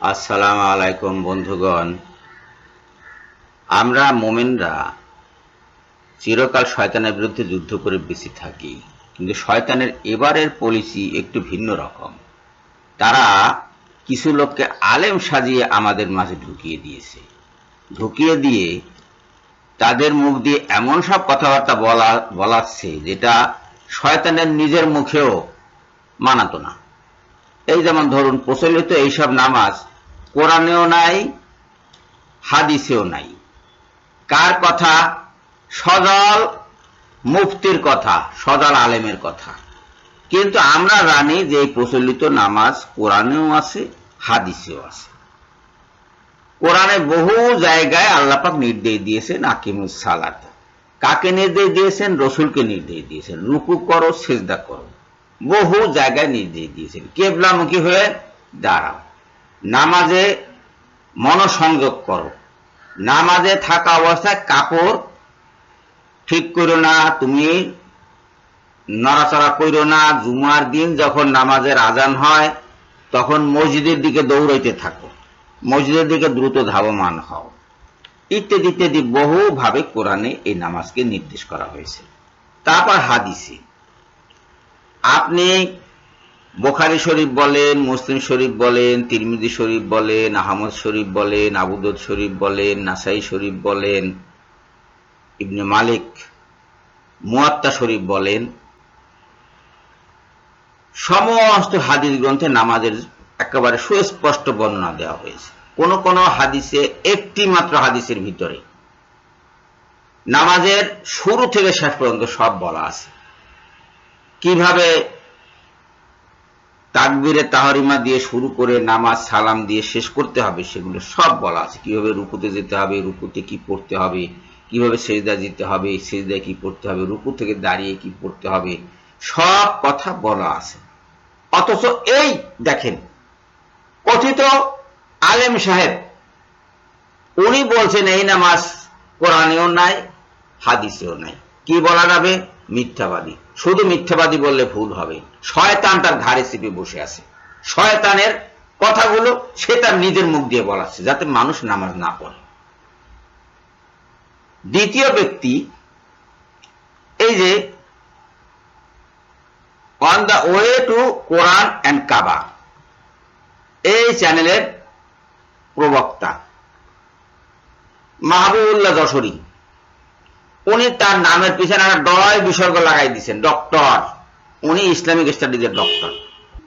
আসসালামু আলাইকুম বন্ধুগণ। আমরা মোমেনরা চিরকাল শয়তানের বিরুদ্ধে যুদ্ধ করে বেঁচে থাকি। কিন্তু শয়তানের এবারের পলিসি একটু ভিন্ন রকম। তারা কিছু লোককে আলেম সাজিয়ে আমাদের মাঝে ঢুকিয়ে দিয়েছে। ঢুকিয়ে দিয়ে তাদের মুখ দিয়ে এমন সব কথাবার্তা বলা, বলাচ্ছে যেটা শয়তানের নিজের মুখেও মানাতো না। এই যেমন ধরুন, প্রচলিত এইসব নামাজ কোরআনেও নাই, হাদিসেও নাই। কার কথা? সজল মুফতির কথা, সজল আলেমের কথা। কিন্তু আমরা জানি যে এই প্রচলিত নামাজ কোরআনেও আছে, হাদিসেও আছে। কোরআনে বহু জায়গায় আল্লাপাক নির্দেশ দিয়েছেন, আকিমুস সালাত। কাকে নির্দেশ দিয়েছেন? রসুলকে নির্দেশ দিয়েছেন। রুকু করো, সেজদা করো। বহু জায়গায় নির্দেশ দিয়েছেন। কেবলামুখী হয়ে দাঁড়াও। নামাজে মনসংযোগ করো। নামাজে থাকা অবস্থায় কাপড় ঠিক করো না, তুমি নড়াচড়া করো না। জুমার দিন যখন নামাজের আজান হয়, তখন মসজিদের দিকে দৌড়াইতে থাকো। মসজিদের দিকে দ্রুত ধাবমান হও। ইত্যাদি ইত্যাদি বহুভাবে কোরআনে এই নামাজকে নির্দেশ করা হয়েছে। তারপর হাদিসে। আপনি বোখারি শরীফ বলেন, মুসলিম শরীফ বলেন, তিরমিজি শরীফ বলেন, আহমদ শরীফ বলেন আবুদদ শরীফ বলেন, নাসাই শরীফ বলেন, ইবনে মালিক, মুয়াত্তা শরীফ বলেন। সমস্ত হাদিস গ্রন্থে নামাজের একেবারে সুস্পষ্ট বর্ণনা দেওয়া হয়েছে। কোন কোন হাদিসে একটি মাত্র হাদিসের ভিতরে নামাজের শুরু থেকে শেষ পর্যন্ত সব বলা আছে। কীভাবে তাকবিরে তাহরিমা দিয়ে শুরু করে নামাজ সালাম দিয়ে শেষ করতে হবে, সেগুলো সব বলা আছে। কীভাবে রুকুতে যেতে হবে, রুকুতে কি পড়তে হবে, কীভাবে সেজদা যেতে হবে, সেজদায় কি পড়তে হবে, রুকু থেকে দাঁড়িয়ে কি পড়তে হবে, সব কথা বলা আছে। অথচ এই দেখেন, কথিত আলেম সাহেব, উনি বলছেন, এই নামাজ কোরআনেও নাই, হাদিসেও নাই। কি বলা যাবে? মিথ্যাবাদী। শুধু মিথ্যাবাদী বললে ভুল হবে। শয়তান তার ঘাড়ে চেপে বসে আছে। শয়তানের কথাগুলো সে তার নিজের মুখ দিয়ে বলাচ্ছে, যাতে মানুষ নামাজ না পড়ে। দ্বিতীয় ব্যক্তি, এই যে on the way to Quran and Kaaba এই চ্যানেলের প্রবক্তা, মাহবুবুল্লাহ যশোরী। উনি তার নামের পিছনে একটা ডয় বিসর্গ লাগাই দিচ্ছেন ডক্টর। উনি ইসলামিক স্টাডিজের ডক্টর।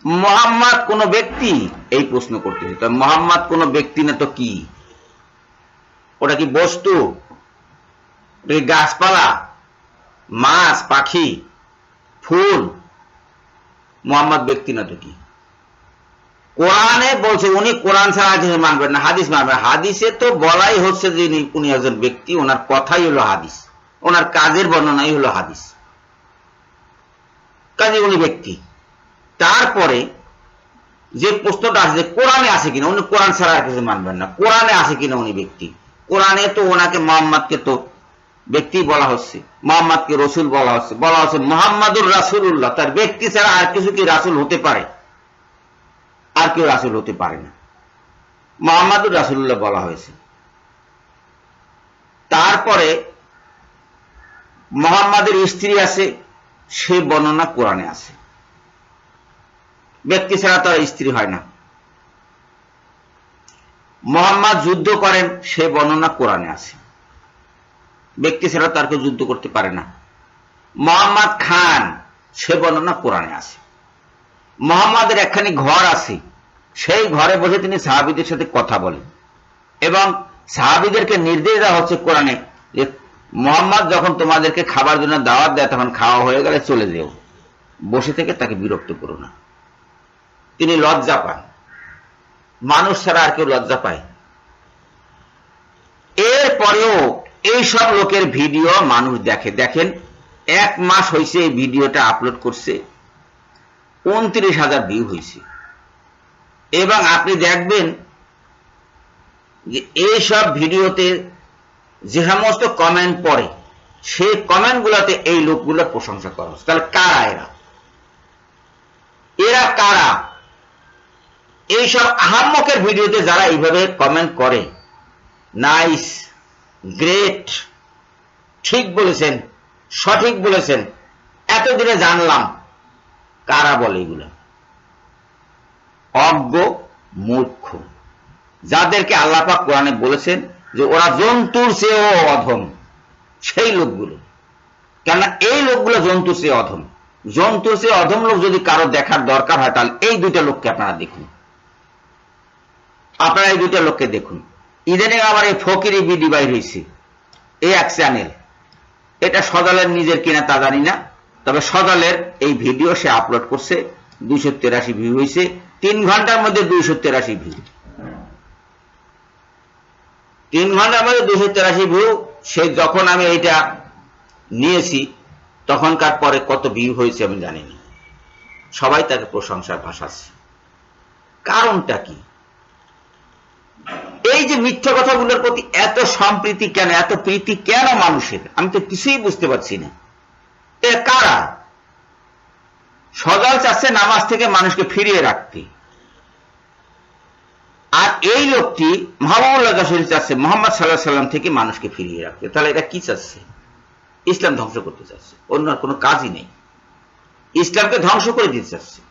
মোহাম্মদ কোন ব্যক্তি? এই প্রশ্ন করতেছে তো মোহাম্মদ কোন ব্যক্তি না তো কি? ওটা কি বস্তু? গাছপালা? মাছ, পাখি? ফুল? মোহাম্মদ ব্যক্তি না তো কি? কোরআনে বলছে, উনি কোরআন ছাড়া হাদিস মানবেন না, হাদিস মানবেন হাদিসে তো বলাই হচ্ছে যে উনি একজন ব্যক্তি, ওনার কথাই হলো হাদিস। ওনার কাজের বর্ণনাই হলো হাদিস। কাজে উনি ব্যক্তি। তারপরে যে প্রশ্নটা আছে যে কোরআনে আছে কিনা, উনি কোরআন ছাড়া আর কিছু মানবেন না। কোরআনে আছে কিনা উনি ব্যক্তি? কোরআনে তো ওনাকে মোহাম্মদকে তো ব্যক্তি বলা হচ্ছে, মোহাম্মদকে রসুল বলা হচ্ছে বলা হচ্ছে মোহাম্মদুর রাসুল্লাহ তার ব্যক্তি ছাড়া আর কিছু কি রাসুল হতে পারে? আর কেউ রাসুল হতে পারে না। মোহাম্মদুর রাসুল্লাহ বলা হয়েছে। তারপরে মোহাম্মদের স্ত্রী আছে, সে বর্ণনা কোরআনে আছে। ব্যক্তি ছাড়া তার স্ত্রী হয় না। মোহাম্মদ যুদ্ধ করেন, সে বর্ণনা কোরআনে আছে। ব্যক্তি ছাড়া তার কেউ যুদ্ধ করতে পারে না। মোহাম্মদ খান, সে বর্ণনা কোরআনে আছে। মোহাম্মদের একখানি ঘর আছে, সেই ঘরে বসে তিনি সাহাবিদের সাথে কথা বলেন। এবং সাহাবিদেরকে নির্দেশ দেওয়া হচ্ছে কোরআনে যে মোহাম্মদ যখন তোমাদেরকে খাবার জন্য দাওয়াত দেয়, তখন খাওয়া হয়ে গেলে চলে যেও। বসে থেকে তাকে বিরক্ত করো না। তিনি লজ্জা পান। মানুষ ছাড়া আর কেউ লজ্জা পায়। এরপরেও এইসব লোকের ভিডিও মানুষ দেখে। দেখেন, এক মাস হয়েছে এই ভিডিওটা আপলোড করছে। উনত্রিশ হাজার ভিউ হয়েছে এবং আপনি দেখবেন যে এইসব ভিডিওতে যে সমস্ত কমেন্ট পড়ে সেই কমেন্ট গুলাতে এই লোকগুলো প্রশংসা করা। হচ্ছে তাহলে কারা এরা? এরা কারা? এইসব আহাম্মকের ভিডিওতে যারা এইভাবে কমেন্ট করে নাইস গ্রেট ঠিক বলেছেন, সঠিক বলেছেন, এতদিনে জানলাম কারা বলে এগুলো। অজ্ঞ মূর্খ। যাদেরকে আল্লাপাক কোরআনে বলেছেন যে ওরা জন্তুর চেয়েও অধম, সেই লোকগুলো। কেননা এই লোকগুলো জন্তুর চেয়ে অধম। জন্তুর চেয়ে অধম লোক যদি কারও দেখার দরকার হয়, তাহলে এই দুইটা লোককে আপনারা দেখুন। আপনারা এই দুইটা লোককে দেখুন। ইদানিং আমার এই ফকিরি বিডি বাইর হয়েছে এই এক চ্যানেল এটা সদালের নিজের কিনা তা জানি না। তবে সদালের এই ভিডিও সে আপলোড করছে, দুইশো তেরাশি ভিউ হয়েছে তিন ঘণ্টার মধ্যে দুইশো তেরাশি ভিউ তিন ঘণ্টার মধ্যে দুইশো তেরাশি ভিউ সে যখন আমি এইটা নিয়েছি, তখনকার পরে কত ভিউ হয়েছে আমি জানি না সবাই তাকে প্রশংসার ভাসাচ্ছে কারণটা কি? এই যে মিথ্যা কথাগুলোর প্রতি এত সম্প্রীতি কেন, এত প্রীতি কেন মানুষের? আমি তো কিছুই বুঝতে পারছি না। এ কারা? সজাল চাচ্ছে নামাজ থেকে মানুষকে ফিরিয়ে রাখতে। এই লোকটি মাহবুবুল্লাহ শরীফ চাচ্ছে, মোহাম্মদ সাল্লাহ সাল্লাম থেকে মানুষকে ফিরিয়ে রাখতে। তাহলে এটা কি চাচ্ছে? ইসলাম ধ্বংস করতে চাচ্ছে। অন্য আর কোনো কাজই নেই। ইসলামকে ধ্বংস করে দিতে চাচ্ছে।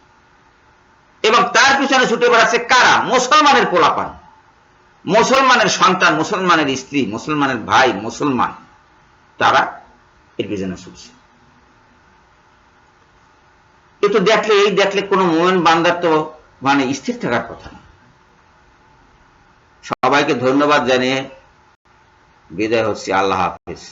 এবং তার পিছনে ছুটে বেড়াচ্ছে কারা? মুসলমানের পোলাপান। মুসলমানের সন্তান, মুসলমানের স্ত্রী, মুসলমানের ভাই, মুসলমান। তারা এর পিছনে ছুটছে। এ তো দেখলে, এই দেখলে কোনো মোমেন বান্দার তো মানে স্থির থাকার কথা না। সবাইকে ধন্যবাদ জানিয়ে বিদায় হচ্ছি। আল্লাহ হাফিজ।